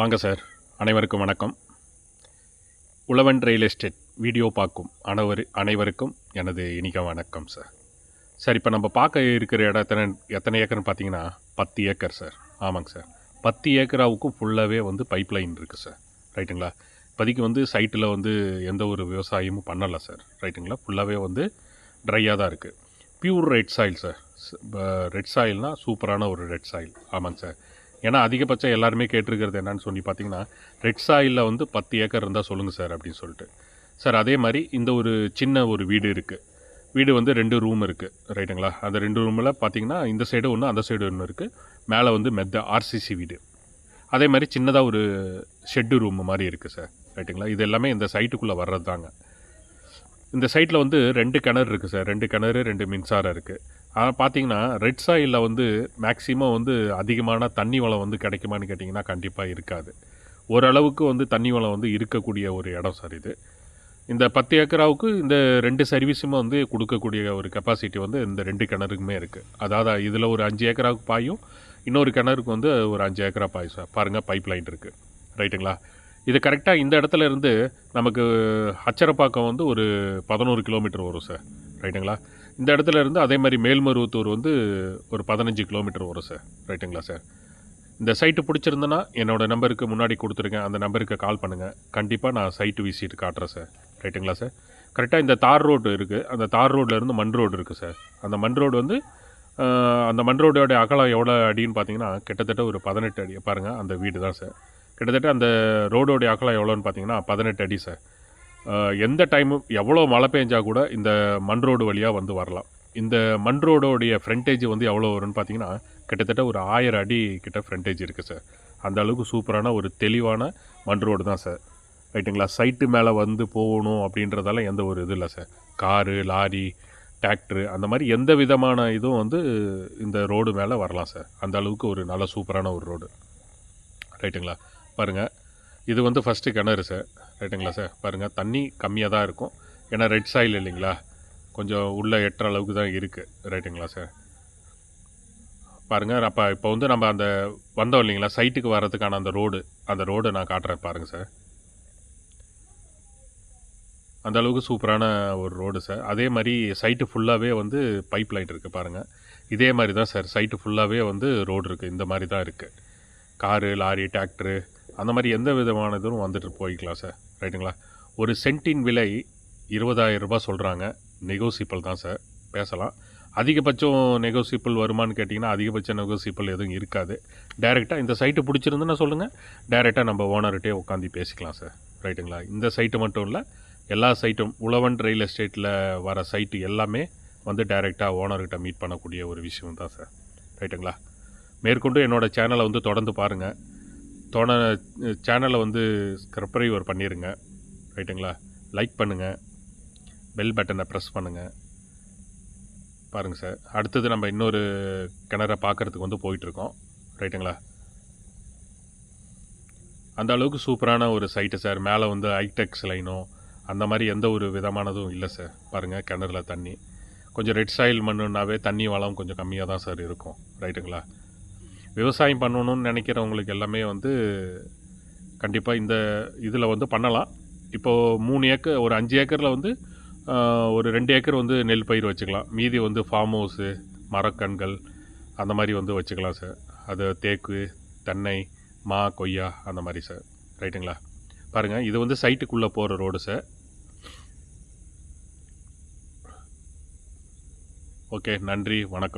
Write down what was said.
வாங்க சார். அனைவருக்கும் வணக்கம். உழவன் ரியல் எஸ்டேட் வீடியோ பார்க்கும் அனைவரு அனைவருக்கும் எனது இனிக வணக்கம் சார். சார் இப்போ நம்ம பார்க்க இருக்கிற இடம் எத்தனை எத்தனை ஏக்கர்னு பார்த்தீங்கன்னா பத்து ஏக்கர் சார். ஆமாங்க சார். பத்து ஏக்கராவுக்கும் ஃபுல்லாகவே வந்து பைப் லைன் இருக்குது சார் ரைட்டுங்களா இப்போதைக்கு வந்து சைட்டில் வந்து எந்த ஒரு விவசாயமும் பண்ணலை சார். ரைட்டுங்களா ஃபுல்லாகவே வந்து ட்ரையாக தான் இருக்குது pure red soil sir. Red சாயில்னால் சூப்பரான ஒரு ரெட் சாயில் ஆமாங்க சார். ஏன்னா அதிகபட்சம் எல்லாருமே கேட்டிருக்கிறது என்னன்னு சொல்லி பார்த்தீங்கன்னா ரெட் சாயிலில் வந்து பத்து ஏக்கர் இருந்தால் சொல்லுங்கள் சார் அப்படின்னு சொல்லிட்டு. சார் அதே மாதிரி இந்த ஒரு சின்ன ஒரு வீடு இருக்குது வீடு வந்து ரெண்டு ரூம் இருக்குது ரைட்டுங்களா அந்த ரெண்டு ரூமில் பார்த்தீங்கன்னா இந்த சைடு ஒன்று அந்த சைடு ஒன்று இருக்குது மேலே வந்து மெத்த ஆர்சிசி வீடு. அதே மாதிரி சின்னதாக ஒரு ஷெட்டு ரூம் மாதிரி இருக்குது சார். ரைட்டுங்களா இது எல்லாமே இந்த சைட்டுக்குள்ளே வர்றது தாங்க இந்த சைட்டில் வந்து ரெண்டு கிணறு இருக்குது சார். ரெண்டு கிணறு ரெண்டு மின்சாரம் இருக்குது ஆனால் பார்த்தீங்கன்னா ரெட் சாயிலில் வந்து மேக்சிமம் வந்து அதிகமான தண்ணி வளம் வந்து கிடைக்குமான்னு கேட்டிங்கன்னா கண்டிப்பாக இருக்காது. ஓரளவுக்கு வந்து தண்ணி வளம் வந்து இருக்கக்கூடிய ஒரு இடம் சார் இது. இந்த பத்து ஏக்கராவுக்கு இந்த ரெண்டு சர்வீஸுமே வந்து கொடுக்கக்கூடிய ஒரு கெப்பாசிட்டி வந்து இந்த ரெண்டு கிணறுக்குமே இருக்குது அதாவது இதில் ஒரு அஞ்சு ஏக்கராவுக்கு பாயும் இன்னொரு கிணறுக்கு வந்து ஒரு அஞ்சு ஏக்கரா பாயும் சார் பாருங்கள் பைப் லைன் இருக்குது ரைட்டுங்களா இது கரெக்டாக இந்த இடத்துல இருந்து நமக்கு அச்சரப்பாக்கம் வந்து ஒரு பதினோரு கிலோமீட்டர் வரும் சார் ரைட்டுங்களா இந்த இடத்துல இருந்து அதே மாதிரி மேல்மருவத்தூர் வந்து ஒரு பதினஞ்சு கிலோமீட்டர் வரும் சார். ரைட்டுங்களா சார்? இந்த சைட்டு பிடிச்சிருந்தனா என்னோடய நம்பருக்கு முன்னாடி கொடுத்துருக்கேன். அந்த நம்பருக்கு கால் பண்ணுங்கள் கண்டிப்பாக நான் சைட்டு விசிட்டு காட்டுறேன் சார். ரைட்டுங்களா சார்? கரெக்டாக இந்த தார் ரோடு இருக்குது அந்த தார் ரோட்லேருந்து மண் ரோடு இருக்குது சார். அந்த மண் ரோடு வந்து அந்த மண் ரோடோடைய அகலம் எவ்வளோ அடின்னு பார்த்தீங்கன்னா கிட்டத்தட்ட ஒரு பதினெட்டு அடி. பாருங்கள் அந்த வீடு தான் சார். கிட்டத்தட்ட அந்த ரோடோடைய அகலம் எவ்வளோன்னு பார்த்தீங்கன்னா பதினெட்டு அடி சார். எந்த டைமும் எவ்வளோ மழை பெஞ்சால் கூட இந்த மண் ரோடு வழியாக வந்து வரலாம். இந்த மண் ரோடோடைய ஃப்ரண்டேஜ் வந்து எவ்வளோ வரும்னு பார்த்தீங்கன்னா கிட்டத்தட்ட ஒரு ஆயிரம் அடி கிட்ட ஃப்ரண்டேஜ் இருக்குது சார் அந்த அளவுக்கு சூப்பரான ஒரு தெளிவான மண் ரோடு தான் சார் ரைட்டுங்களா சைட்டு மேலே வந்து போகணும் அப்படின்றதால எந்த ஒரு இது இல்லை சார் காரு லாரி டிராக்டரு அந்த மாதிரி எந்த விதமான இதுவும் வந்து இந்த ரோடு மேலே வரலாம் சார் அந்த அளவுக்கு ஒரு நல்ல சூப்பரான ஒரு ரோடு ரைட்டுங்களா பாருங்கள் இது வந்து ஃபஸ்ட்டு கிணறு சார் ரைட்டுங்களா சார் பாருங்கள் தண்ணி கம்மியாக தான் இருக்கும். ஏன்னா ரெட் சாயில் இல்லைங்களா? கொஞ்சம் உள்ளே எட்டுற அளவுக்கு தான் இருக்குது ரைட்டுங்களா சார் பாருங்கள் அப்போ இப்போ வந்து நம்ம அந்த வந்தோம் இல்லைங்களா? சைட்டுக்கு வர்றதுக்கான அந்த ரோடு அந்த ரோடு நான் காட்டுறேன் பாருங்கள் சார் அந்த அளவுக்கு சூப்பரான ஒரு ரோடு சார் அதே மாதிரி சைட்டு ஃபுல்லாகவே வந்து பைப் லைன் இருக்குது பாருங்கள் இதே மாதிரி தான் சார் சைட்டு ஃபுல்லாகவே வந்து ரோடு இருக்குது இந்த மாதிரி தான் இருக்குது காரு லாரி டிராக்டரு அந்த மாதிரி எந்த விதமான இதுவும் வந்துட்டு போய்க்கலாம் சார். ரைட்டுங்களா ஒரு சென்ட்டின் விலை இருபதாயிரம் ரூபாய் சொல்கிறாங்க நெகோசியபிள் தான் சார். பேசலாம். அதிகபட்சம் நெகோசியபிள் வருமானு கேட்டிங்கன்னா அதிகபட்ச நெகோசியபிள் எதுவும் இருக்காது. டைரெக்டாக இந்த சைட்டு பிடிச்சிருந்துன்னா சொல்லுங்கள் டைரெக்டாக நம்ம ஓனர்கிட்டே உட்காந்து பேசிக்கலாம் சார். ரைட்டுங்களா இந்த சைட்டு மட்டும் இல்லை எல்லா சைட்டும் உழவன் ரயில் எஸ்டேட்டில் வர சைட்டு எல்லாமே வந்து டைரெக்டாக ஓனர்கிட்ட மீட் பண்ணக்கூடிய ஒரு விஷயம் தான் சார். ரைட்டுங்களா மேற்கொண்டு என்னோடய சேனலை வந்து தொடர்ந்து பாருங்கள் தோண சேனலை வந்து ஸ்க்ரப்ரைவர் பண்ணிடுங்க ரைட்டுங்களா லைக் பண்ணுங்கள் பெல் பட்டனை ப்ரெஸ் பண்ணுங்கள் பாருங்கள் சார் அடுத்தது நம்ம இன்னொரு கிணற பார்க்குறதுக்கு வந்து போயிட்டுருக்கோம். ரைட்டுங்களா அந்த அளவுக்கு சூப்பரான ஒரு சைட்டு சார் மேலே வந்து ஹைடெக்ஸ் லைனோ அந்த மாதிரி எந்த ஒரு விதமானதும் இல்லை சார் பாருங்கள் கிணறுல தண்ணி. கொஞ்சம் ரெட் சாயில் மண்ணுனாவே தண்ணி வளம் கொஞ்சம் கம்மியாக தான் சார் இருக்கும். ரைட்டுங்களா விவசாயம் பண்ணணும்னு நினைக்கிறவங்களுக்கு எல்லாமே வந்து கண்டிப்பாக இந்த இதில் வந்து பண்ணலாம். இப்போது மூணு ஏக்கர் ஒரு அஞ்சு ஏக்கரில் வந்து ஒரு ரெண்டு ஏக்கர் வந்து நெல் பயிர் வச்சுக்கலாம். மீதி வந்து ஃபார்ம் ஹவுஸு மரக்கண்கள் அந்த மாதிரி வந்து வச்சுக்கலாம் சார் அது தேக்கு தென்னை மா கொய்யா அந்த மாதிரி சார் ரைட்டுங்களா பாருங்கள் இது வந்து சைட்டுக்குள்ளே போகிற ரோடு சார் ஓகே நன்றி வணக்கம்.